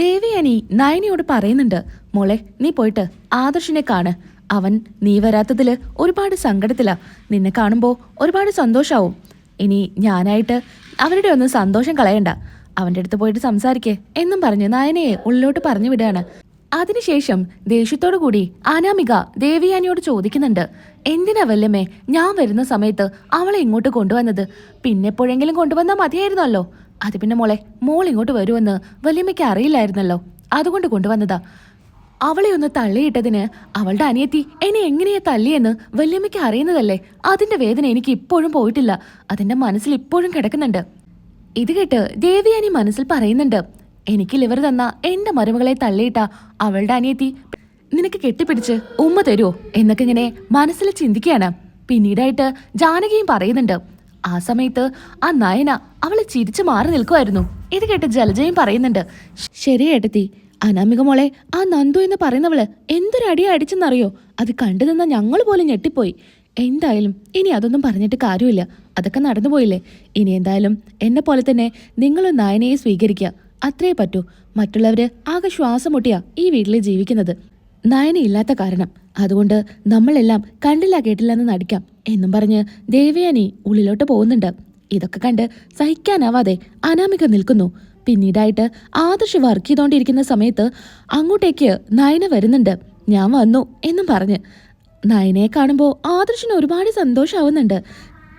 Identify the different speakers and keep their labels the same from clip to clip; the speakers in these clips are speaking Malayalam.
Speaker 1: ദേവിയാനി നയനിയോട് പറയുന്നുണ്ട് മോളെ നീ പോയിട്ട് ആദർശിനെ കാണ്. അവൻ നീ വരാത്തതിൽ ഒരുപാട് സങ്കടത്തിലാ. നിന്നെ കാണുമ്പോൾ ഒരുപാട് സന്തോഷാവും. ഇനി ഞാനായിട്ട് അവരുടെ ഒന്ന് സന്തോഷം കളയണ്ട. അവന്റെ അടുത്ത് പോയിട്ട് സംസാരിക്കേ എന്നും പറഞ്ഞ് നയനയെ ഉള്ളിലോട്ട് പറഞ്ഞു വിടുകയാണ്. അതിനുശേഷം ദേഷ്യത്തോടു കൂടി അനാമിക ദേവിയാനിയോട് ചോദിക്കുന്നുണ്ട് എന്തിനാ വല്ലമേ ഞാൻ വരുന്ന സമയത്ത് അവളെ ഇങ്ങോട്ട് കൊണ്ടുവന്നത്? പിന്നെ എപ്പോഴെങ്കിലും കൊണ്ടുവന്നാൽ മതിയായിരുന്നല്ലോ. അത് പിന്നെ മോളെ മോൾ ഇങ്ങോട്ട് വരുമെന്ന് വലിയമ്മയ്ക്ക് അറിയില്ലായിരുന്നല്ലോ. അതുകൊണ്ട് കൊണ്ടുവന്നതാ. അവളെ ഒന്ന് തള്ളിയിട്ടതിന് അവളുടെ അനിയത്തി എന്നെ എങ്ങനെയാ തല്ലിയെന്ന് വല്യമ്മയ്ക്ക് അറിയുന്നതല്ലേ? അതിന്റെ വേദന എനിക്ക് ഇപ്പോഴും പോയിട്ടില്ല. അതിന്റെ മനസ്സിൽ ഇപ്പോഴും കിടക്കുന്നുണ്ട്. ഇത് കേട്ട് ദേവിയാനി മനസ്സിൽ പറയുന്നുണ്ട് എനിക്ക് ലിവർ തന്ന എന്റെ മരുമകളെ തള്ളിയിട്ട അവളുടെ അനിയത്തി നിനക്ക് കെട്ടിപ്പിടിച്ച് ഉമ്മ തരുമോ എന്നൊക്കെ ഇങ്ങനെ മനസ്സിൽ ചിന്തിക്കുകയാണ്. പിന്നീടായിട്ട് ജാനകിയും പറയുന്നുണ്ട് ആ സമയത്ത് ആ നയന അവളെ ചിരിച്ചു മാറി നിൽക്കുമായിരുന്നു ഇത് കേട്ട് ജലജയും പറയുന്നുണ്ട് ശരി ഏട്ടത്തി അനാമിക മോളെ ആ നന്ദു എന്ന് പറയുന്നവൾ എന്തൊരടിയാ അടിച്ചെന്നറിയോ? അത് കണ്ടു നിന്ന ഞങ്ങൾ പോലും ഞെട്ടിപ്പോയി. എന്തായാലും ഇനി അതൊന്നും പറഞ്ഞിട്ട് കാര്യമില്ല. അതൊക്കെ നടന്നുപോയില്ലേ ഇനി എന്തായാലും എന്നെ പോലെ തന്നെ നിങ്ങൾ നയനയെ സ്വീകരിക്കുക. അത്രേ പറ്റൂ. മറ്റുള്ളവര് ആകെ ശ്വാസം മുട്ടിയാ ഈ വീട്ടിൽ ജീവിക്കുന്നത്. നയന ഇല്ലാത്ത കാരണം. അതുകൊണ്ട് നമ്മളെല്ലാം കണ്ടില്ല കേട്ടില്ല എന്ന് നടിക്കാം എന്നും പറഞ്ഞ് ദേവയാനി ഉള്ളിലോട്ട് പോകുന്നുണ്ട്. ഇതൊക്കെ കണ്ട് സഹിക്കാനാവാതെ അനാമിക നിൽക്കുന്നു. പിന്നീടായിട്ട് ആദർശ് വർക്ക് ചെയ്തുകൊണ്ടിരിക്കുന്ന സമയത്ത് അങ്ങോട്ടേക്ക് നയന വരുന്നുണ്ട്. ഞാൻ വന്നു എന്നും പറഞ്ഞ്. നയനയെ കാണുമ്പോൾ ആദർശിന് ഒരുപാട് സന്തോഷാവുന്നുണ്ട്.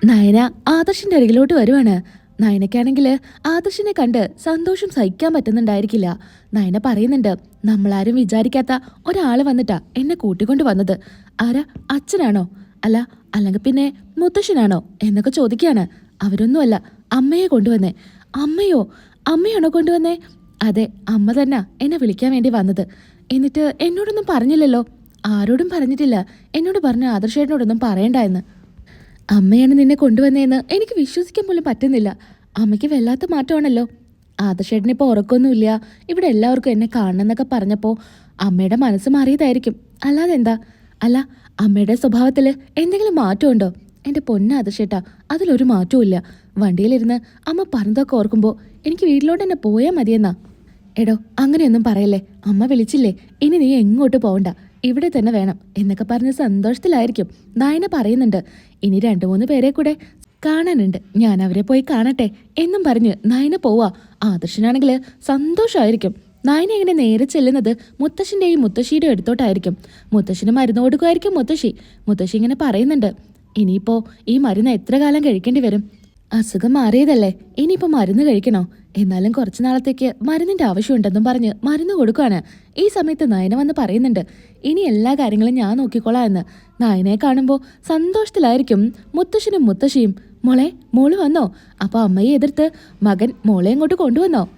Speaker 1: നയന ആദർശിന്റെ അരികിലോട്ട് വരുവാണ്. നയനയ്ക്കാണെങ്കിൽ ആദർശിനെ കണ്ട് സന്തോഷം സഹിക്കാൻ പറ്റുന്നുണ്ടായിരിക്കില്ല. നയന പറയുന്നുണ്ട് നമ്മളാരും വിചാരിക്കാത്ത ഒരാൾ വന്നിട്ടാ എന്നെ കൂട്ടിക്കൊണ്ട് വന്നത്. ആരാ അച്ഛനാണോ? അല്ല അല്ലെങ്കിൽ പിന്നെ മുത്തശ്ശനാണോ? എന്നൊക്കെ ചോദിക്കുകയാണ്. അവരൊന്നുമല്ല അമ്മയെ കൊണ്ടുവന്നേ. അമ്മയോ അമ്മയാണോ കൊണ്ടുവന്നേ? അതെ അമ്മ തന്നെ എന്നെ വിളിക്കാൻ വേണ്ടി വന്നത്. എന്നിട്ട് എന്നോടൊന്നും പറഞ്ഞില്ലല്ലോ? ആരോടും പറഞ്ഞിട്ടില്ല. എന്നോട് പറഞ്ഞ ആദർശേട്ടനോടൊന്നും പറയണ്ട എന്ന്. അമ്മയാണ് നിന്നെ കൊണ്ടുവന്നതെന്ന് എനിക്ക് വിശ്വസിക്കാൻ പോലും പറ്റുന്നില്ല. അമ്മയ്ക്ക് വല്ലാത്ത മാറ്റമാണല്ലോ. ആദർശേട്ടന് ഇപ്പോൾ ഉറക്കമൊന്നുമില്ല ഇവിടെ എല്ലാവർക്കും എന്നെ കാണണമെന്നൊക്കെ പറഞ്ഞപ്പോൾ അമ്മയുടെ മനസ്സ് മാറിയതായിരിക്കും. അല്ലാതെ എന്താ? അല്ല അമ്മയുടെ സ്വഭാവത്തിൽ എന്തെങ്കിലും മാറ്റമുണ്ടോ? എന്റെ പൊന്ന ആദർശേട്ടാ അതിലൊരു മാറ്റവും വണ്ടിയിലിരുന്ന് അമ്മ പറഞ്ഞതൊക്കെ ഓർക്കുമ്പോൾ എനിക്ക് വീട്ടിലോട്ട് തന്നെ പോയാൽ മതിയെന്നാ. എടോ അങ്ങനെയൊന്നും പറയല്ലേ. അമ്മ വിളിച്ചില്ലേ? ഇനി നീ എങ്ങോട്ട് പോവണ്ട? ഇവിടെ തന്നെ വേണം എന്നൊക്കെ പറഞ്ഞ് സന്തോഷത്തിലായിരിക്കും. നായന പറയുന്നുണ്ട് ഇനി രണ്ടു മൂന്ന് പേരെ കൂടെ കാണാനുണ്ട്. ഞാൻ അവരെ പോയി കാണട്ടെ എന്നും പറഞ്ഞ് നായന പോവാ. ആദർശനാണെങ്കിൽ സന്തോഷമായിരിക്കും നായന ഇങ്ങനെ നേരെ ചെല്ലുന്നത് മുത്തശ്ശിന്റെയും മുത്തശ്ശിയുടെ അടുത്തോട്ടായിരിക്കും. മുത്തശ്ശിന് മരുന്ന് കൊടുക്കുമായിരിക്കും മുത്തശ്ശി. മുത്തശ്ശി ഇങ്ങനെ പറയുന്നുണ്ട് ഇനിയിപ്പോ ഈ മരുന്ന് എത്ര കാലം കഴിക്കേണ്ടി വരും? അസുഖം മാറിയതല്ലേ. ഇനിയിപ്പോ മരുന്ന് കഴിക്കണോ? എന്നാലും കുറച്ചു നാളത്തേക്ക് മരുന്നിന്റെ ആവശ്യമുണ്ടെന്നും പറഞ്ഞ് മരുന്ന് കൊടുക്കുകയാണ് ഈ സമയത്ത് നയന വന്ന് പറയുന്നുണ്ട് ഇനി എല്ലാ കാര്യങ്ങളും ഞാൻ നോക്കിക്കോളാം എന്ന്. നയനയെ കാണുമ്പോൾ സന്തോഷത്തിലായിരിക്കും. മുത്തശ്ശനും മുത്തശ്ശിയും മോളെ മോൾ വന്നോ? അപ്പോൾ അമ്മയെ എതിർത്ത് മകൻ മോളെ അങ്ങോട്ട് കൊണ്ടുവന്നോ?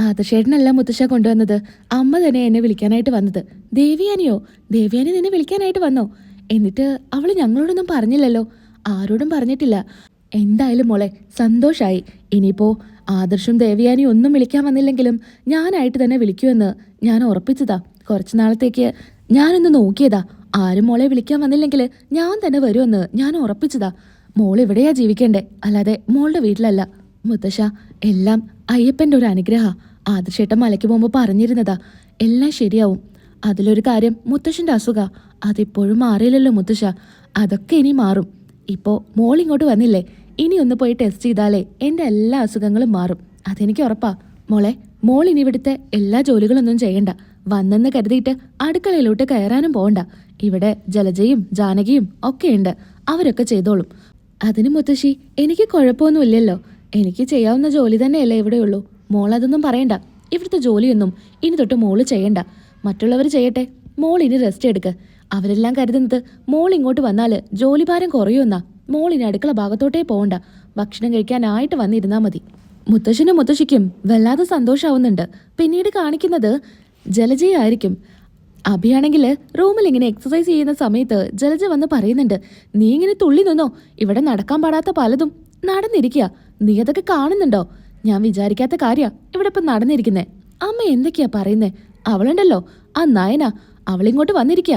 Speaker 1: ആദർശേട്ടനല്ല മുത്തശ്ശ കൊണ്ടുവന്നത്. അമ്മ തന്നെ എന്നെ വിളിക്കാനായിട്ട് വന്നത്. ദേവിയാനിയോ? ദേവിയാനി നിന്നെ വിളിക്കാനായിട്ട് വന്നോ? എന്നിട്ട് അവൾ ഞങ്ങളോടൊന്നും പറഞ്ഞില്ലല്ലോ. ആരോടും പറഞ്ഞിട്ടില്ല. എന്തായാലും മോളെ സന്തോഷായി. ഇനിയിപ്പോ ആദർശും ദേവിയാനി ഒന്നും വിളിക്കാൻ വന്നില്ലെങ്കിലും ഞാനായിട്ട് തന്നെ വിളിക്കുമെന്ന് ഞാൻ ഉറപ്പിച്ചതാ. കുറച്ചു നാളത്തേക്ക് ഞാനൊന്ന് നോക്കിയതാ. ആരും മോളെ വിളിക്കാൻ വന്നില്ലെങ്കിൽ ഞാൻ തന്നെ വരുമെന്ന് ഞാൻ ഉറപ്പിച്ചതാ. മോൾ ഇവിടെയാ ജീവിക്കണ്ടേ? അല്ലാതെ മോളുടെ വീട്ടിലല്ല. മുത്തശ്ശ എല്ലാം അയ്യപ്പന്റെ ഒരു അനുഗ്രഹ. ആദർശേട്ടൻ മലയ്ക്ക് പോകുമ്പോൾ പറഞ്ഞിരുന്നതാ. എല്ലാം ശരിയാവും. അതിലൊരു കാര്യം മുത്തശ്ശന്റെ അസുഖ. അതിപ്പോഴും മാറിയില്ലല്ലോ മുത്തശ്ശ. അതൊക്കെ ഇനി മാറും. ഇപ്പോ മോൾ ഇങ്ങോട്ട് വന്നില്ലേ? ഇനി ഒന്ന് പോയി ടെസ്റ്റ് ചെയ്താലേ എന്റെ എല്ലാ അസുഖങ്ങളും മാറും. അതെനിക്ക് ഉറപ്പാ. മോളെ മോൾ ഇനി ഇവിടുത്തെ എല്ലാ ജോലികളൊന്നും ചെയ്യണ്ട. വന്നെന്ന് കരുതിയിട്ട് അടുക്കളയിലോട്ട് കയറാനും പോകണ്ട ഇവിടെ ജലജയും ജാനകിയും ഒക്കെയുണ്ട്. അവരൊക്കെ ചെയ്തോളും. അതിന് മുത്തശ്ശി എനിക്ക് കുഴപ്പമൊന്നുമില്ലല്ലോ. എനിക്ക് ചെയ്യാവുന്ന ജോലി തന്നെയല്ലേ ഇവിടെയുള്ളൂ മോൾ അതൊന്നും പറയണ്ട. ഇവിടുത്തെ ജോലിയൊന്നും ഇനി തൊട്ട് മോൾ ചെയ്യണ്ട. മറ്റുള്ളവർ ചെയ്യട്ടെ. മോൾ ഇനി റെസ്റ്റ് എടുക്ക്. അവരെല്ലാം കരുതുന്നത് മോൾ ഇങ്ങോട്ട് വന്നാൽ ജോലിഭാരം കുറയുമെന്നാ. മോൾ ഇനി അടുക്കള ഭാഗത്തോട്ടേ പോകണ്ട ഭക്ഷണം കഴിക്കാനായിട്ട് വന്നിരുന്നാ മതി. മുത്തശ്ശനും മുത്തശ്ശിക്കും വല്ലാതെ സന്തോഷാവുന്നുണ്ട്. പിന്നീട് കാണിക്കുന്നത് ജലജയായിരിക്കും. അഭിയാണെങ്കിൽ റൂമിൽ ഇങ്ങനെ എക്സസൈസ് ചെയ്യുന്ന സമയത്ത് ജലജ വന്ന് പറയുന്നുണ്ട് നീ ഇങ്ങനെ തുള്ളി നിന്നോ? ഇവിടെ നടക്കാൻ പാടാത്ത പലതും നടന്നിരിക്കുക നീ അതൊക്കെ കാണുന്നുണ്ടോ? ഞാൻ വിചാരിക്കാത്ത കാര്യ. ഇവിടെ ഇപ്പം നടന്നിരിക്കുന്നേ. അമ്മ എന്തൊക്കെയാ പറയുന്നേ? അവളുണ്ടല്ലോ. ആ നായന. അവളിങ്ങോട്ട് വന്നിരിക്കുക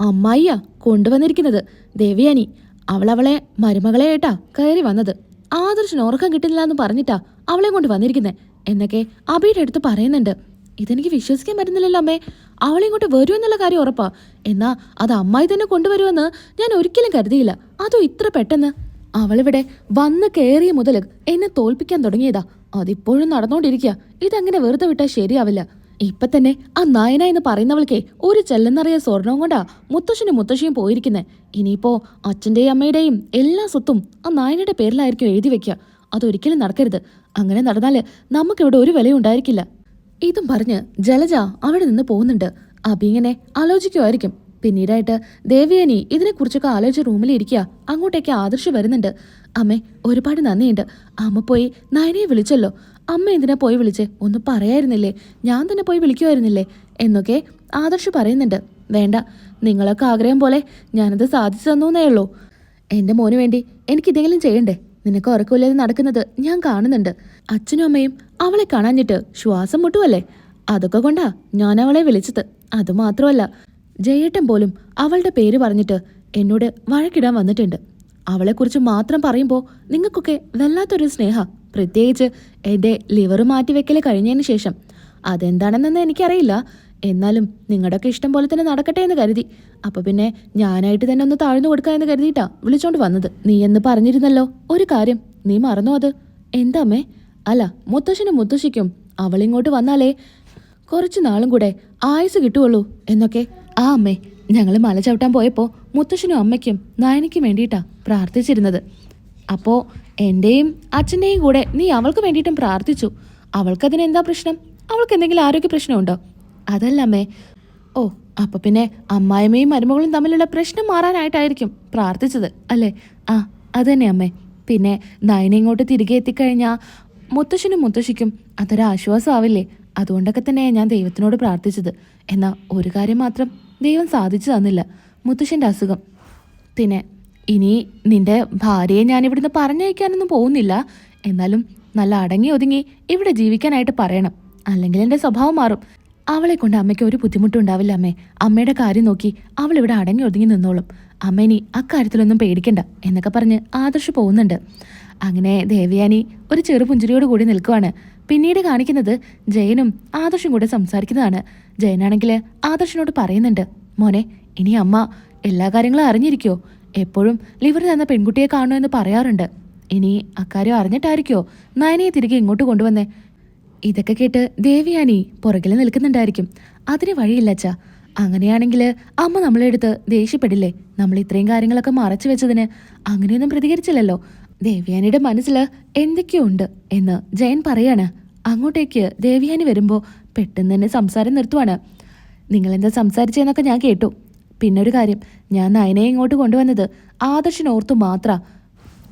Speaker 1: അമ്മായിയാ കൊണ്ടുവന്നിരിക്കുന്നത്. ദേവിയാനി അവളവളെ മരുമകളെ ഏട്ടാ കയറി വന്നത്. ആദർശന് ഉറക്കം കിട്ടുന്നില്ല എന്ന് പറഞ്ഞിട്ടാ അവളെ കൊണ്ട് വന്നിരിക്കുന്നേ. എന്നൊക്കെ അബിയുടെ അടുത്ത് പറയുന്നുണ്ട്. ഇതെനിക്ക് വിശ്വസിക്കാൻ പറ്റുന്നില്ലല്ലോ അമ്മേ. അവളെ ഇങ്ങോട്ട് വരൂ എന്നുള്ള കാര്യം ഉറപ്പാ. എന്നാ അത് അമ്മായി തന്നെ കൊണ്ടുവരുമെന്ന് ഞാൻ ഒരിക്കലും കരുതിയില്ല. അതോ ഇത്ര പെട്ടെന്ന്? അവളിവിടെ വന്ന് കയറിയ മുതൽ എന്നെ തോൽപ്പിക്കാൻ തുടങ്ങിയതാ. അതിപ്പോഴും നടന്നുകൊണ്ടിരിക്കുക ഇതങ്ങനെ വെറുതെ വിട്ടാൽ ശരിയാവില്ല. ഇപ്പൊ തന്നെ ആ നായന എന്ന് പറയുന്നവൾക്കേ ഒരു ചെല്ലെന്നറിയ സ്വർണവും കൊണ്ടാ മുത്തശ്ശനും മുത്തശ്ശിയും പോയിരിക്കുന്നെ. ഇനിയിപ്പോ അച്ഛന്റെയും അമ്മയുടെയും എല്ലാ സ്വത്തും ആ നായനയുടെ പേരിലായിരിക്കും എഴുതി വെക്കുക അതൊരിക്കലും നടക്കരുത്. അങ്ങനെ നടന്നാൽ നമുക്കിവിടെ ഒരു വിലയും ഉണ്ടായിരിക്കില്ല. ഇതും പറഞ്ഞ് ജലജ അവിടെ നിന്ന് പോകുന്നുണ്ട്. അബി ഇങ്ങനെ ആലോചിക്കുമായിരിക്കും പിന്നീടായിട്ട് ദേവിയാനി ഇതിനെക്കുറിച്ചൊക്കെ ആലോചിച്ച് റൂമിൽ ഇരിക്കുക അങ്ങോട്ടേക്ക് ആദർശ് വരുന്നുണ്ട്. അമ്മേ ഒരുപാട് നന്ദിയുണ്ട്. അമ്മ പോയി നയനയെ വിളിച്ചല്ലോ. അമ്മ എന്തിനാ പോയി വിളിച്ചേ? ഒന്ന് പറയായിരുന്നില്ലേ? ഞാൻ തന്നെ പോയി വിളിക്കുമായിരുന്നില്ലേ എന്നൊക്കെ ആദർശ് പറയുന്നുണ്ട്. വേണ്ട നിങ്ങളൊക്കെ ആഗ്രഹം പോലെ ഞാനത് സാധിച്ചു തന്നേ ഉള്ളൂ. എന്റെ മോന് വേണ്ടി എനിക്ക് ഇതെങ്കിലും ചെയ്യണ്ടേ? നിനക്ക് ഉറക്കമില്ലാതെ നടക്കുന്നത് ഞാൻ കാണുന്നുണ്ട്. അച്ഛനും അമ്മയും അവളെ കാണാഞ്ഞിട്ട് ശ്വാസം മുട്ടുമല്ലേ അതൊക്കെ കൊണ്ടാ ഞാൻ അവളെ വിളിച്ചത്. അതുമാത്രമല്ല ജയേട്ടൻ പോലും അവളുടെ പേര് പറഞ്ഞിട്ട് എന്നോട് വഴക്കിടാൻ വന്നിട്ടുണ്ട്. അവളെക്കുറിച്ച് മാത്രം പറയുമ്പോൾ നിങ്ങൾക്കൊക്കെ വല്ലാത്തൊരു സ്നേഹ. പ്രത്യേകിച്ച് എന്റെ ലിവർ മാറ്റിവെക്കൽ കഴിഞ്ഞതിന് ശേഷം. അതെന്താണെന്നൊന്നും എനിക്കറിയില്ല. എന്നാലും നിങ്ങളുടെയൊക്കെ ഇഷ്ടം പോലെ തന്നെ നടക്കട്ടെ എന്ന് കരുതി. അപ്പോൾ പിന്നെ ഞാനായിട്ട് തന്നെ ഒന്ന് താഴ്ന്നു കൊടുക്കുക എന്ന് കരുതിയിട്ടാ വിളിച്ചോണ്ട് വന്നത്. നീ എന്ന് പറഞ്ഞിരുന്നല്ലോ. ഒരു കാര്യം. നീ മറന്നോ അത്? എന്താ അമ്മേ? അല്ല മുത്തശ്ശനും മുത്തശ്ശിക്കും അവളിങ്ങോട്ട് വന്നാലേ കുറച്ചു നാളും കൂടെ ആയുസ് കിട്ടുള്ളൂ എന്നൊക്കെ ആ അമ്മേ. ഞങ്ങൾ മല ചവിട്ടാൻ പോയപ്പോൾ മുത്തശ്ശനും അമ്മയ്ക്കും നായനയ്ക്കും വേണ്ടിയിട്ടാ പ്രാർത്ഥിച്ചിരുന്നത്. അപ്പോൾ എന്റെയും അച്ഛന്റെയും കൂടെ നീ അവൾക്ക് വേണ്ടിയിട്ടും പ്രാർത്ഥിച്ചു. അവൾക്കതിന് എന്താ പ്രശ്നം? അവൾക്ക് എന്തെങ്കിലും ആരോഗ്യ പ്രശ്നമുണ്ടോ? അതല്ല അമ്മേ. ഓ അപ്പോൾ പിന്നെ അമ്മായിമ്മയും മരുമകളും തമ്മിലുള്ള പ്രശ്നം മാറാനായിട്ടായിരിക്കും പ്രാർത്ഥിച്ചത് അല്ലേ? ആ അതന്നെ അമ്മേ. പിന്നെ നയനെ ഇങ്ങോട്ട് തിരികെ എത്തിക്കഴിഞ്ഞാൽ മുത്തശ്ശനും മുത്തശ്ശിക്കും അതൊരു ആശ്വാസമാവില്ലേ അതുകൊണ്ടൊക്കെ തന്നെ ഞാൻ ദൈവത്തിനോട് പ്രാർത്ഥിച്ചത്. എന്നാൽ ഒരു കാര്യം മാത്രം ദൈവം സാധിച്ചു തന്നില്ല. മുത്തശ്ശന്റെ അസുഖം. പിന്നെ ഇനി നിന്റെ ഭാര്യയെ ഞാൻ ഇവിടുന്ന് പറഞ്ഞയക്കാനൊന്നും പോകുന്നില്ല. എന്നാലും നല്ല അടങ്ങി ഒതുങ്ങി ഇവിടെ ജീവിക്കാനായിട്ട് പറയണം. അല്ലെങ്കിൽ എന്റെ സ്വഭാവം മാറും. അവളെ കൊണ്ട് അമ്മയ്ക്ക് ഒരു ബുദ്ധിമുട്ടും ഉണ്ടാവില്ല അമ്മേ. അമ്മയുടെ കാര്യം നോക്കി അവൾ ഇവിടെ അടങ്ങി ഒതുങ്ങി നിന്നോളും. അമ്മ ഇനി അക്കാര്യത്തിലൊന്നും പേടിക്കണ്ട എന്നൊക്കെ പറഞ്ഞ് ആദർശ് പോകുന്നുണ്ട്. അങ്ങനെ ദേവയാനി ഒരു ചെറു പുഞ്ചിരിയോട് കൂടി നിൽക്കുവാണ്. പിന്നീട് കാണിക്കുന്നത് ജയനും ആദർശും കൂടെ സംസാരിക്കുന്നതാണ്. ജയനാണെങ്കിൽ ആദർശിനോട് പറയുന്നുണ്ട് മോനെ ഇനി അമ്മ എല്ലാ കാര്യങ്ങളും അറിഞ്ഞിരിക്കോ. എപ്പോഴും ലിവർ തന്ന പെൺകുട്ടിയെ കാണുമെന്ന് പറയാറുണ്ട്. ഇനി അക്കാര്യം അറിഞ്ഞിട്ടായിരിക്കോ നയനയെ തിരികെ ഇങ്ങോട്ട് കൊണ്ടുവന്നേ? ഇതൊക്കെ കേട്ട് ദേവിയാനി പുറകിൽ നിൽക്കുന്നുണ്ടായിരിക്കും. അതിന് വഴിയില്ല അച്ഛാ. അങ്ങനെയാണെങ്കിൽ അമ്മ നമ്മളെടുത്ത് ദേഷ്യപ്പെടില്ലേ? നമ്മൾ ഇത്രയും കാര്യങ്ങളൊക്കെ മറച്ചു വെച്ചതിന് അങ്ങനെയൊന്നും പ്രതികരിച്ചില്ലല്ലോ. ദേവയാനിയുടെ മനസ്സിൽ എന്തൊക്കെയുണ്ട് എന്ന് ജയൻ പറയാണ്. അങ്ങോട്ടേക്ക് ദേവ്യാനി വരുമ്പോൾ പെട്ടെന്ന് തന്നെ സംസാരം നിർത്തുവാണ്. നിങ്ങളെന്താ സംസാരിച്ചതെന്നൊക്കെ ഞാൻ കേട്ടു. പിന്നെ ഒരു കാര്യം ഞാൻ നയനയെ ഇങ്ങോട്ട് കൊണ്ടുവന്നത് ആദർശിനോർത്തു മാത്ര.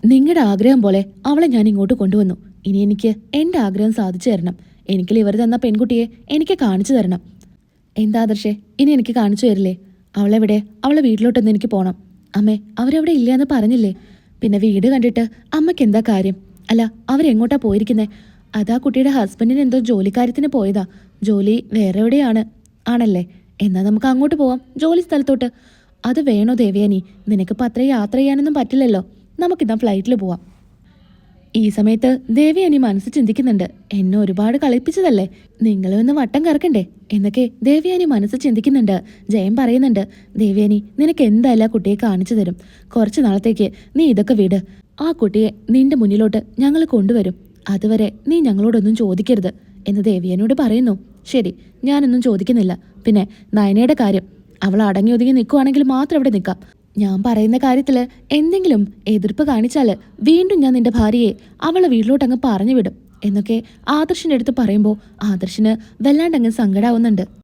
Speaker 1: നിങ്ങളുടെ ആഗ്രഹം പോലെ അവളെ ഞാൻ ഇങ്ങോട്ട് കൊണ്ടുവന്നു. ഇനി എനിക്ക് എന്റെ ആഗ്രഹം സാധിച്ചു തരണം. എനിക്ക് ലിവർ തന്ന പെൺകുട്ടിയെ എനിക്ക് കാണിച്ചു തരണം. എന്താ ആദർശേ ഇനി എനിക്ക് കാണിച്ചു തരില്ലേ? അവളെവിടെ? അവളെ വീട്ടിലോട്ടൊന്ന് എനിക്ക് പോണം. അമ്മേ അവരവിടെ ഇല്ലയെന്ന് പറഞ്ഞില്ലേ? പിന്നെ വീട് കണ്ടിട്ട് അമ്മയ്ക്ക് എന്താ കാര്യം? അല്ല അവരെങ്ങോട്ടാ പോയിരിക്കുന്നേ? അതാ കുട്ടിയുടെ ഹസ്ബൻഡിന് എന്തോ ജോലിക്കാര്യത്തിന് പോയതാ. ജോലി വേറെ എവിടെയാണ് ആണല്ലേ? എന്നാൽ നമുക്ക് അങ്ങോട്ട് പോവാം. ജോലി സ്ഥലത്തോട്ട്. അത് വേണോ ദേവയാനി? നിനക്കിപ്പോൾ അത്ര യാത്ര ചെയ്യാനൊന്നും പറ്റില്ലല്ലോ. നമുക്കിന്നാ ഫ്ലൈറ്റിൽ പോവാം. ഈ സമയത്ത് ദേവി ദേവിയാനി മനസ്സ് ചിന്തിക്കുന്നുണ്ട്. എന്നെ ഒരുപാട് കളിപ്പിച്ചതല്ലേ? നിങ്ങളൊന്ന് വട്ടം കറക്കണ്ടേ? എന്നൊക്കെ ദേവിയാനി മനസ്സ് ചിന്തിക്കുന്നുണ്ട്. ജയൻ പറയുന്നുണ്ട്. ദേവിയാനി നിനക്ക് എന്തായാലും ആ കുട്ടിയെ കാണിച്ചു തരും. കുറച്ച് നാളത്തേക്ക് നീ ഇതൊക്കെ വിട്. ആ കുട്ടിയെ നിന്റെ മുന്നിലോട്ട് ഞങ്ങൾ കൊണ്ടുവരും. അതുവരെ നീ ഞങ്ങളോടൊന്നും ചോദിക്കരുത് എന്ന് ദേവിയാനോട് പറയുന്നു. ശരി ഞാനൊന്നും ചോദിക്കുന്നില്ല. പിന്നെ നയനയുടെ കാര്യം. അവൾ അടങ്ങി ഒതുങ്ങി നിൽക്കുവാണെങ്കിൽ മാത്രം അവിടെ നിൽക്കാം. ഞാൻ പറയുന്ന കാര്യത്തിൽ എന്തെങ്കിലും എതിർപ്പ് കാണിച്ചാൽ വീണ്ടും ഞാൻ നിന്റെ ഭാര്യയെ അവളെ വീട്ടിലോട്ടങ്ങ് പറഞ്ഞു വിടും എന്നൊക്കെ ആദർശിന്റെ അടുത്ത് പറയുമ്പോൾ ആദർശിന് വല്ലാണ്ടങ്ങ് സങ്കടാവുന്നുണ്ട്.